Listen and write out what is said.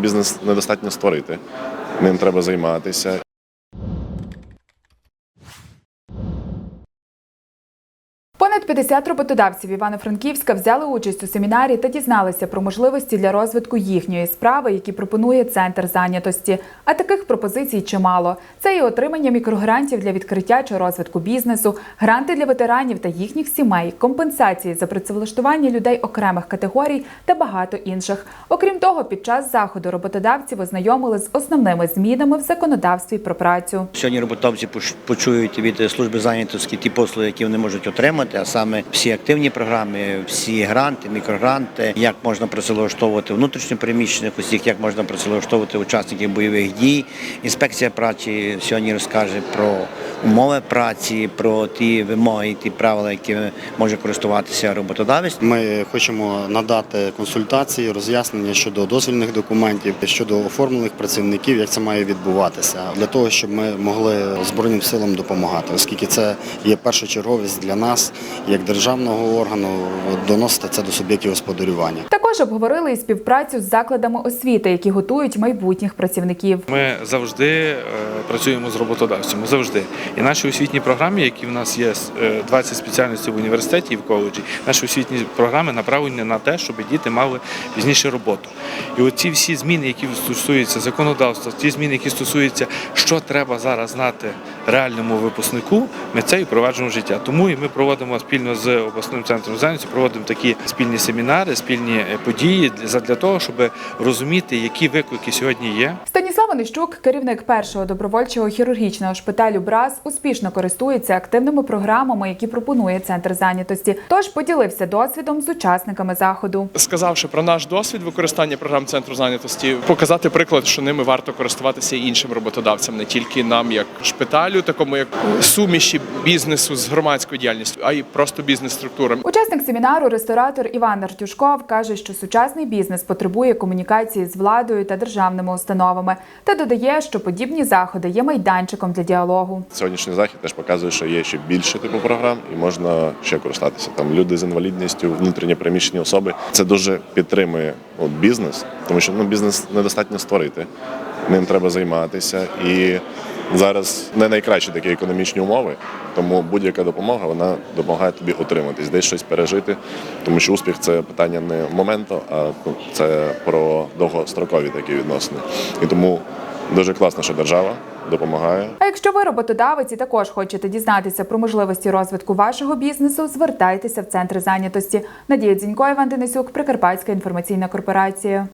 Бізнес недостатньо створити, ним треба займатися. Понад 50 роботодавців Івано-Франківська взяли участь у семінарі та дізналися про можливості для розвитку їхньої справи, які пропонує центр зайнятості. А таких пропозицій чимало. Це і отримання мікрогрантів для відкриття чи розвитку бізнесу, гранти для ветеранів та їхніх сімей, компенсації за працевлаштування людей окремих категорій та багато інших. Окрім того, під час заходу роботодавців ознайомили з основними змінами в законодавстві про працю. Сьогодні роботодавці поч- почують від служби зайнятості ті послуги, які вони можуть отримати, а саме всі активні програми, всі гранти, мікрогранти, як можна працевлаштовувати внутрішньопереміщених усіх, як можна працевлаштовувати учасників бойових дій. Інспекція праці сьогодні розкаже про умови праці, про ті вимоги, ті правила, які може користуватися роботодавець. Ми хочемо надати консультації, роз'яснення щодо дозвільних документів, щодо оформлених працівників, як це має відбуватися, для того, щоб ми могли Збройним силам допомагати, оскільки це є першочерговість для нас, як державного органу, доносити це до суб'єктів господарювання. Також обговорили і співпрацю з закладами освіти, які готують майбутніх працівників. Ми завжди е, працюємо з роботодавцями. Завжди. І наші освітні програми, які в нас є е, 20 спеціальностей в університеті і в коледжі, наші освітні програми направлені на те, щоб діти мали пізніше роботу. І оці всі зміни, які стосуються законодавства, ті зміни, які стосуються, що треба зараз знати реальному випускнику, ми це і впроваджуємо в життя. Тому і ми проводимо спільно з обласним центром зайнятості, проводимо такі спільні семінари, спільні е, події для того, щоб розуміти, які виклики сьогодні є. Онищук, керівник першого добровольчого хірургічного шпиталю БРАЗ, успішно користується активними програмами, які пропонує центр зайнятості. Тож поділився досвідом з учасниками заходу. сказавши про наш досвід використання програм центру зайнятості, показати приклад, що ними варто користуватися і іншим роботодавцям, не тільки нам, як шпиталю, такому як суміші бізнесу з громадською діяльністю, а й просто бізнес-структурам. Учасник семінару, ресторатор Іван Артюшков каже, що сучасний бізнес потребує комунікації з владою та державними установами, та додає, що подібні заходи є майданчиком для діалогу. Сьогоднішній захід теж показує, що є ще більше типу програм, і можна ще користатися. Там люди з інвалідністю, внутрішньо переміщені особи. Це дуже підтримує от, бізнес, тому що ну, бізнес недостатньо створити, ним треба займатися. І зараз не найкращі такі економічні умови, тому будь-яка допомога вона допомагає тобі утриматись, десь щось пережити. Тому що успіх це питання не моменту, а це про довгострокові такі відносини. І тому дуже класно, що держава допомагає. А якщо ви роботодавець і також хочете дізнатися про можливості розвитку вашого бізнесу, звертайтеся в центр зайнятості. Надія Дзінько, Іван Денисюк, Прикарпатська інформаційна корпорація.